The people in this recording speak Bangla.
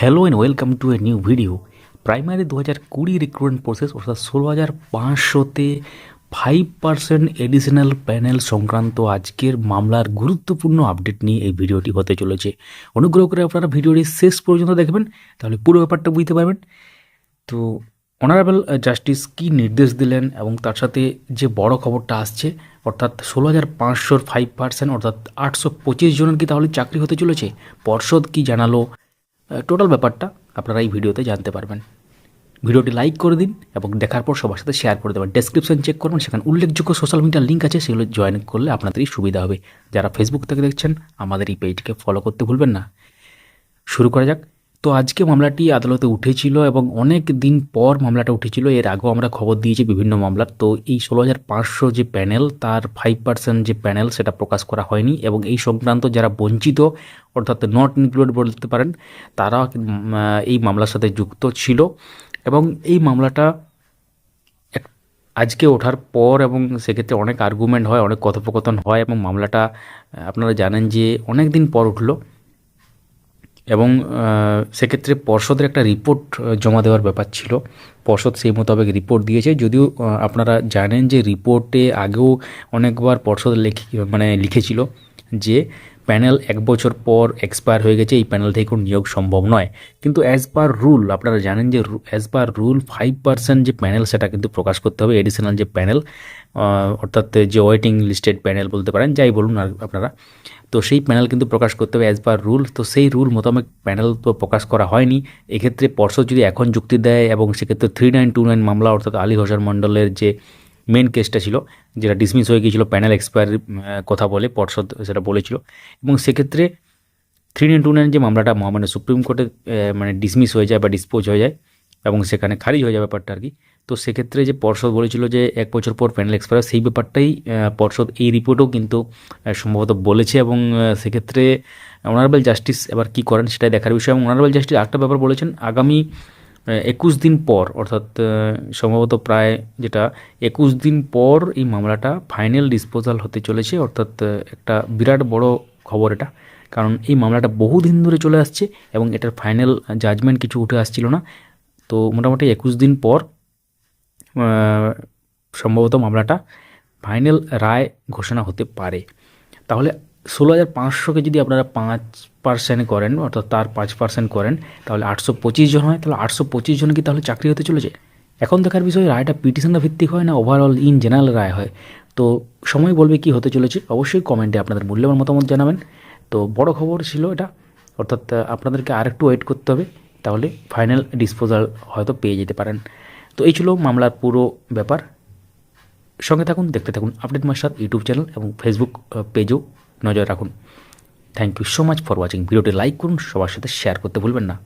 Hello and welcome to a new video primary দু হাজার কুড়ি রিক্রুটমেন্ট প্রসেস অর্থাৎ ষোলো হাজার পাঁচশোতে ফাইভ পার্সেন্ট এডিশনাল প্যানেল সংক্রান্ত আজকের মামলার গুরুত্বপূর্ণ আপডেট নিয়ে এই ভিডিওটি হতে চলেছে। অনুগ্রহ করে আপনারা ভিডিওটি শেষ পর্যন্ত দেখবেন, তাহলে পুরো ব্যাপারটা বুঝতে পারবেন। তো অনারেবল জাস্টিস কী নির্দেশ দিলেন এবং তার সাথে যে বড় খবরটা আসছে, অর্থাৎ ষোলো হাজার পাঁচশোর ফাইভ পার্সেন্ট অর্থাৎ আটশো পঁচিশ জনের কি তাহলে চাকরি হতে চলেছে? পর্ষদ কি জানালো? টোটাল ব্যাপারটা আপনারা এই ভিডিওতে জানতে পারবেন। ভিডিওটি লাইক করে দিন এবং দেখার পর সবার সাথে শেয়ার করে দেবেন। ডেসক্রিপশন চেক করবেন, সেখানে উল্লেখযোগ্য সোশ্যাল মিডিয়ার লিঙ্ক আছে, সেগুলো জয়েন করলে আপনাদেরই সুবিধা হবে। যারা ফেসবুক থেকে দেখছেন, আমাদের এই পেজকে ফলো করতে ভুলবেন না। শুরু করা যাক। তো আজকে মামলাটি আদালতে উঠেছিল এবং অনেক দিন পর মামলাটা উঠেছিল। এর আগেও আমরা খবর দিয়েছি বিভিন্ন মামলার। তো এই ষোলো হাজার পাঁচশো যে প্যানেল, তার ফাইভ পার্সেন্ট যে প্যানেল, সেটা প্রকাশ করা হয়নি এবং এই সংক্রান্ত যারা বঞ্চিত, অর্থাৎ নট ইনক্লুড বলতে পারেন তারা এই মামলার সাথে যুক্ত ছিল এবং এই মামলাটা আজকে ওঠার পর এবং সেক্ষেত্রে অনেক আর্গুমেন্ট হয়, অনেক কথোপকথন হয় এবং মামলাটা, আপনারা জানেন যে অনেক দিন পর উঠল। এবং সেক্ষেত্রে পর্ষদের একটা রিপোর্ট জমা দেওয়ার ব্যাপার ছিল। পর্ষদ সেই মোতাবেক রিপোর্ট দিয়েছে। যদিও আপনারা জানেন যে রিপোর্টে আগেও অনেকবার পর্ষদ লেখি মানে লিখেছিল যে প্যানেল এক বছর পর এক্সপায়ার হয়ে গেছে, এই প্যানেল থেকে কোনো নিয়োগ সম্ভব নয়। কিন্তু অ্যাজ পার রুল আপনারা জানেন যে as per rule five percent যে প্যানেল সেটা কিন্তু প্রকাশ করতে হবে। এডিশনাল যে প্যানেল অর্থাৎ যে ওয়েটিং লিস্টেড প্যানেল বলতে পারেন, যাই বলুন আর আপনারা। তো সেই প্যানেল কিন্তু প্রকাশ করতে হবে অ্যাজ পার রুল তো সেই রুল মোতাবেক প্যানেল তো প্রকাশ করা হয়নি। এক্ষেত্রে পর্ষদ যদি এখন যুক্তি দেয় এবং সেক্ষেত্রে থ্রি নাইন টু নাইন মামলা অর্থাৎ আলী হোসেন মণ্ডলের যে মেন কেসটা ছিল, যেটা ডিসমিস হয়ে গিয়েছিল প্যানেল এক্সপায়ার কথা বলে পর্ষদ সেটা বলেছিল। এবং সেক্ষেত্রে থ্রি নাইন টু নাইন যে মামলাটা মানে সুপ্রিম কোর্টে মানে ডিসমিস হয়ে যায় বা ডিসপোজ হয়ে যায় এবং সেখানে খারিজ হয়ে যায় ব্যাপারটা আর কি। তো সেক্ষেত্রে যে পর্ষদ বলেছিল যে এক বছর পর প্যানেল এক্সপায়ার সেই ব্যাপারটাই পর্ষদ এই রিপোর্টেও কিন্তু সম্ভবত বলেছে এবং সেক্ষেত্রে অনারেবল জাস্টিস এবার কি করেন সেটাই দেখার বিষয় এবং অনারেবল জাস্টিস আরেকটা ব্যাপার বলেছেন, আগামী একুশ দিন পর, অর্থাৎ সম্ভবত প্রায় যেটা, একুশ দিন পর এই মামলাটা ফাইনাল ডিসপোজাল হতে চলেছে, অর্থাৎ একটা বিরাট বড় খবর এটা। কারণ এই মামলাটা বহুদিন ধরে চলে আসছে এবং এটার ফাইনাল জাজমেন্ট কিছু উঠে আসছিল না তো মোটামুটি একুশ দিন পর সম্ভবত মামলাটা ফাইনাল রায় ঘোষণা হতে পারে। তাহলে ষোলো হাজার পাঁচশোকে যদি আপনারা পাঁচ পার্সেন্ট করেন, অর্থাৎ তার পাঁচ পার্সেন্ট করেন, তাহলে আটশো পঁচিশ জন হয়, তাহলে আটশো পঁচিশ জন কি তাহলে চাকরি হতে চলেছে? এখন দেখার বিষয়, রায়টা পিটিশনের ভিত্তিক হয় না ওভারঅল ইন জেনারেল রায় হয়? তো সময় বলবে কি হতে চলেছে, অবশ্যই কমেন্টে আপনাদের মূল্যবান মতামত জানাবেন। তো বড় খবর ছিল এটা, অর্থাৎ আপনাদেরকে আরেকটু ওয়েট করতে হবে। তাহলে ফাইনাল ডিসপোজাল হয়তো পেয়ে যেতে পারেন। তো এই ছিল মামলার পুরো ব্যাপার। সঙ্গে থাকুন, দেখতে থাকুন আপডেট মাস্টার ইউটিউব চ্যানেল এবং ফেসবুক পেজও নজর রাখুন। Thank you so much for watching ভিডিওটি লাইক করুন, সবার সাথে শেয়ার করতে ভুলবেন না।